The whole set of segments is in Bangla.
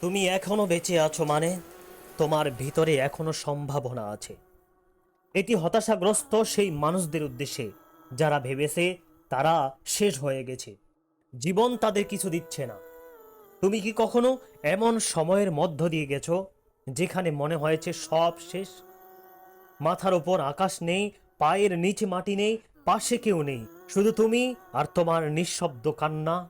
তুমি এখনও বেঁচে আছো মানে? তোমার ভিতরে এখনও সম্ভাবনা আছে। এটি হতাশাগ্রস্ত সেই মানুষদের উদ্দেশ্যে, যারা ভেবেছে তারা শেষ হয়ে গেছে। জীবন তাদের কিছু দিচ্ছে না। তুমি কি কখনো এমন সময়ের মধ্য দিয়ে গেছো, যেখানে মনে হয়েছে সব শেষ? মাথার ওপর আকাশ নেই, পায়ের নিচে মাটি নেই, পাশে কেউ নেই। শুধু তুমি আর তোমার নিঃশব্দ কান্না।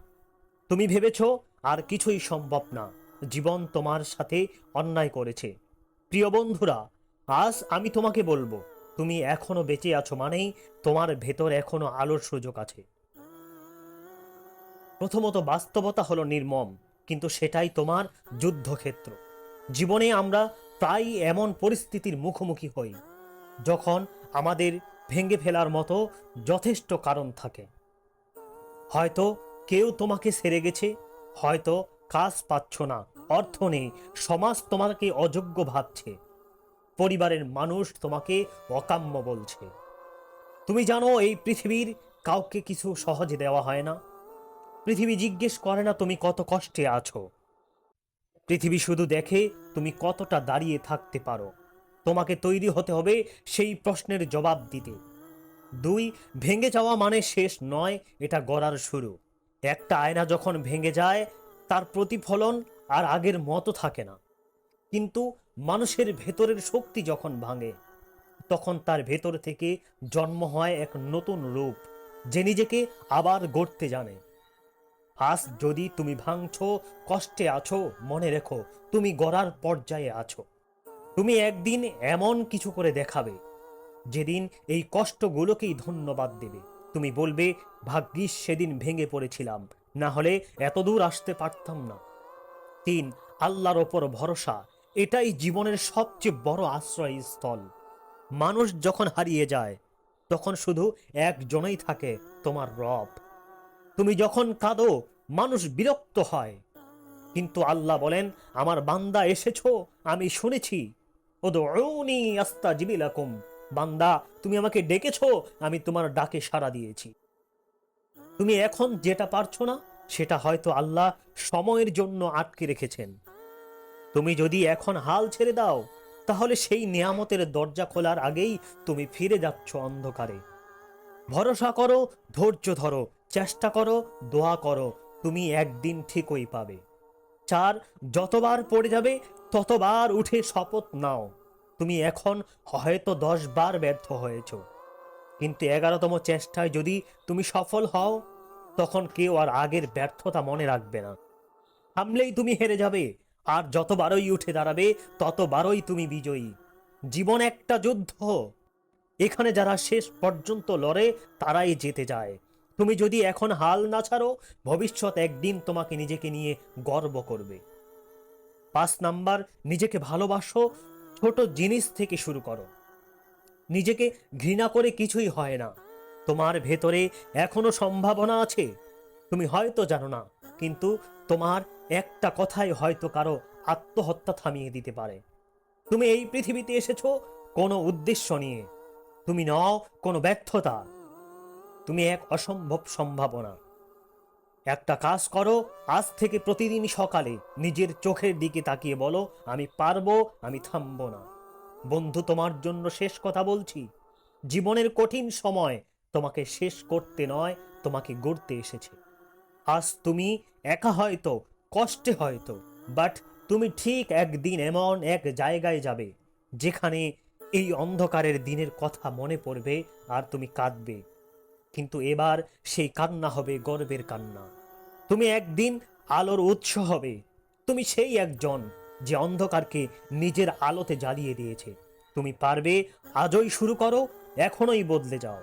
তুমি ভেবেছ আর কিছুই সম্ভব না। জীবন তোমার সাথে অন্যায় করেছে। প্রিয় বন্ধুরা, আজ আমি তোমাকে বলব, তুমি এখনও বেঁচে আছো মানেই তোমার ভেতর এখনও আলোর সুযোগ আছে। প্রথমত বাস্তবতা হলো নির্মম, কিন্তু সেটাই তোমার যুদ্ধক্ষেত্র। জীবনে আমরা প্রায়ই এমন পরিস্থিতির মুখোমুখি হই, যখন আমাদের ভেঙে ফেলার মতো যথেষ্ট কারণ থাকে। হয়তো কেউ তোমাকে সেরে গেছে, হয়তো কাজ পাচ্ছ না অর্থ নেই, সমাজ তোমাকে অযোগ্য ভাবছে, পরিবারের মানুষ তোমাকে অকাম্য বলছে। তুমি জানো, এই পৃথিবীর কাউকে কিছু সহজে দেওয়া হয় না। পৃথিবী জিজ্ঞেস করে না তুমি কত কষ্টে আছো। পৃথিবী শুধু দেখে তুমি কতটা দাঁড়িয়ে থাকতে পারো। তোমাকে তৈরি হতে হবে সেই প্রশ্নের জবাব দিতে। দুই, ভেঙে যাওয়া মানে শেষ নয়, এটা গড়ার শুরু। একটা আয়না যখন ভেঙে যায়, তার প্রতিফলন আর আগের মতো থাকে না। কিন্তু মানুষের ভেতরের শক্তি যখন ভাঙে, তখন তার ভেতর থেকে জন্ম হয় এক নতুন রূপ, যে নিজেকে আবার গড়তে জানে। আজ যদি তুমি ভাঙছো, কষ্টে আছো, মনে রেখো, তুমি গড়ার পর্যায়ে আছো। তুমি একদিন এমন কিছু করে দেখাবে, যেদিন এই কষ্টগুলোকেই ধন্যবাদ দেবে। তুমি বলবে, ভাগ্যিস সেদিন ভেঙে পড়েছিলাম, না হলে এত দূর আসতে পারতাম না। তিন আল্লাহর ওপর ভরসা, এটাই জীবনের সবচেয়ে বড় আশ্রয়স্থল। মানুষ যখন হারিয়ে যায়, তখন শুধু একজনেই থাকে তোমার রব। তুমি যখন কাঁদো, মানুষ বিরক্ত হয়। কিন্তু আল্লাহ বলেন, আমার বান্দা এসেছ, আমি শুনেছি। ওদৌনি আস্তা জিবিলাকুম বান্দা, তুমি আমাকে ডেকেছ, আমি তোমার ডাকে সাড়া দিয়েছি। তুমি এখন যেটা পারছ না সেটা হয়তো আল্লাহ সময়ের জন্য আটকে রেখেছেন। তুমি যদি এখন হাল ছেড়ে দাও, তাহলে সেই নিয়ামতের দরজা খোলার আগেই তুমি ফিরে যাচ্ছ অন্ধকারে। ভরসা করো, ধৈর্য ধরো, চেষ্টা করো, দোয়া করো, তুমি একদিন ঠিকই পাবে। চার, যতবার পড়ে যাবে, ততবার উঠে শপথ নাও। তুমি এখন হয়তো দশ বার ব্যর্থ হয়েছ। কিন্তু এগারোতম চেষ্টায় যদি তুমি সফল হও তখন কেউ আর আগের ব্যর্থতা মনে রাখবে না। থামলেই তুমি হেরে যাবে, আর যতবারই উঠে দাঁড়াবে, ততবারই তুমি বিজয়ী। জীবন একটা যুদ্ধ। এখানে যারা শেষ পর্যন্ত লড়ে, তারাই যেতে যায়। তুমি যদি এখন হাল না ছাড়ো, ভবিষ্যৎ একদিন তোমাকে নিজেকে নিয়ে গর্ব করবে। পাঁচ নাম্বার, নিজেকে ভালোবাসো, ছোট জিনিস থেকে শুরু করো। নিজেকে ঘৃণা করে কিছুই হয় না। তোমার ভেতরে এখনও সম্ভাবনা আছে। তুমি হয়তো জানো না, কিন্তু তোমার একটা কথাই হয়তো কারও আত্মহত্যা থামিয়ে দিতে পারে। তুমি এই পৃথিবীতে এসেছ কোনো উদ্দেশ্য নিয়ে। তুমি নও কোনো ব্যর্থতা। তুমি এক অসম্ভব সম্ভাবনা। একটা কাজ করো, আজ থেকে প্রতিদিন সকালে নিজের চোখের দিকে তাকিয়ে বলো, আমি পারব, আমি থামবো না। বন্ধু, তোমার জন্য শেষ কথা বলছি। জীবনের কঠিন সময় তোমাকে শেষ করতে নয়, তোমাকে গড়তে এসেছে। আজ তুমি একা হয়তো, কষ্টে হয়তো বাট তুমি ঠিক একদিন এমন এক জায়গায় যাবে, যেখানে এই অন্ধকারের দিনের কথা মনে পড়বে আর তুমি কাঁদবে। কিন্তু এবার সেই কান্না হবে গর্বের কান্না। তুমি একদিন আলোর উৎস হবে। তুমি সেই একজন যে অন্ধকারকে নিজের আলোতে জ্বালিয়ে দিয়েছে। তুমি পারবে, আজই শুরু করো, এখনই বদলে যাও।